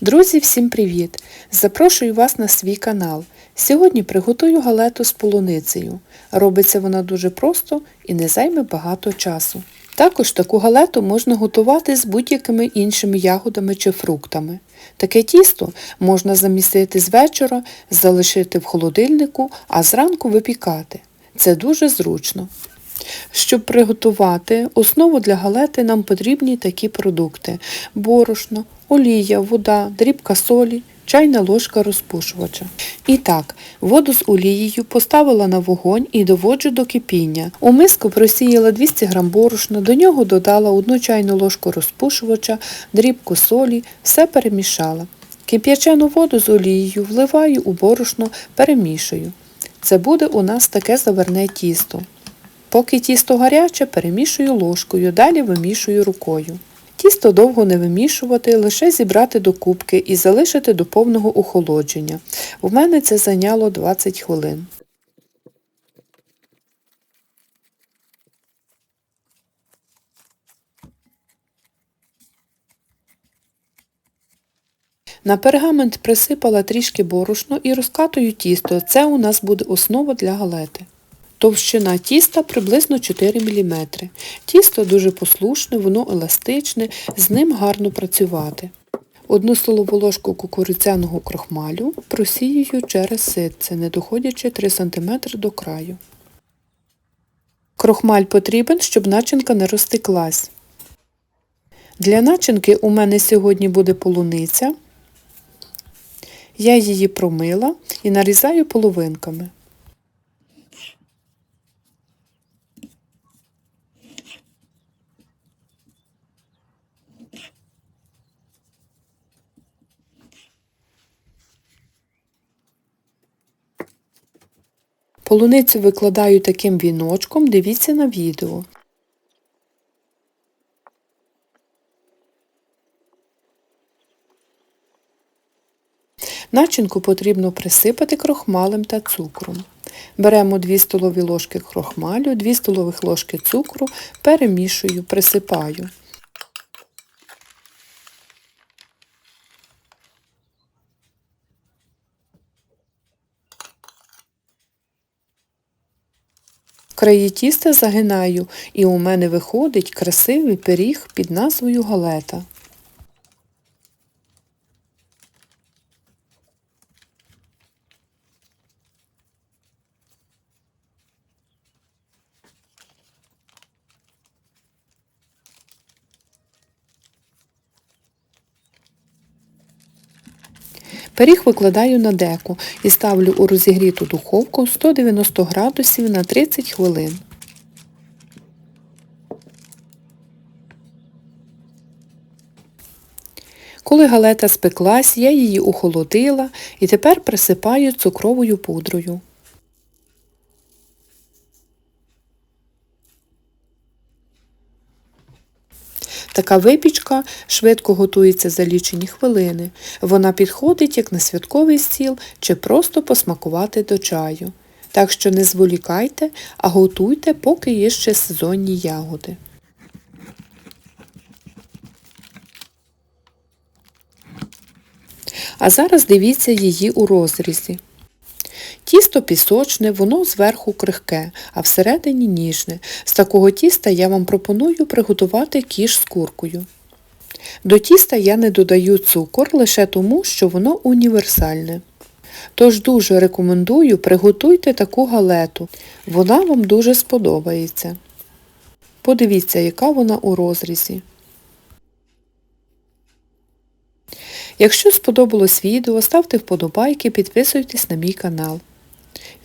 Друзі, всім привіт! Запрошую вас на свій канал. Сьогодні приготую галету з полуницею. Робиться вона дуже просто і не займе багато часу. Також таку галету можна готувати з будь-якими іншими ягодами чи фруктами. Таке тісто можна замістити з вечора, залишити в холодильнику, а зранку випікати. Це дуже зручно. Щоб приготувати основу для галети нам потрібні такі продукти борошно, олія, вода, дрібка солі, чайна ложка розпушувача. І так, воду з олією поставила на вогонь і доводжу до кипіння. У миску просіяла 200 г борошна, до нього додала 1 чайну ложку розпушувача, дрібку солі, все перемішала. Кип'ячену воду з олією вливаю у борошно, перемішую. Це буде у нас таке заверне тісто. Поки тісто гаряче, перемішую ложкою, далі вимішую рукою. Тісто довго не вимішувати, лише зібрати до кубки і залишити до повного охолодження. У мене це зайняло 20 хвилин. На пергамент присипала трішки борошно і розкатую тісто. Це у нас буде основа для галети. Товщина тіста приблизно 4 мм. Тісто дуже послушне, воно еластичне, з ним гарно працювати. Одну столову ложку кукурудзяного крохмалю просіюю через ситце, не доходячи 3 см до краю. Крохмаль потрібен, щоб начинка не розтеклась. Для начинки у мене сьогодні буде полуниця. Я її промила і нарізаю половинками. Полуницю викладаю таким віночком, дивіться на відео. Начинку потрібно присипати крохмалем та цукром. Беремо 2 столові ложки крохмалю, 2 столових ложки цукру, перемішую, присипаю. Краї тіста загинаю і у мене виходить красивий пиріг під назвою галета. Пиріг викладаю на деку і ставлю у розігріту духовку 190 градусів на 30 хвилин. Коли галета спеклась, я її охолодила і тепер присипаю цукровою пудрою. Така випічка швидко готується за лічені хвилини. Вона підходить як на святковий стіл чи просто посмакувати до чаю. Так що не зволікайте, а готуйте, поки є ще сезонні ягоди. А зараз дивіться її у розрізі. Тісто пісочне, воно зверху крихке, а всередині ніжне. З такого тіста я вам пропоную приготувати кіш з куркою. До тіста я не додаю цукор лише тому, що воно універсальне. Тож дуже рекомендую приготуйте таку галету. Вона вам дуже сподобається. Подивіться, яка вона у розрізі. Якщо сподобалось відео, ставте вподобайки, підписуйтесь на мій канал.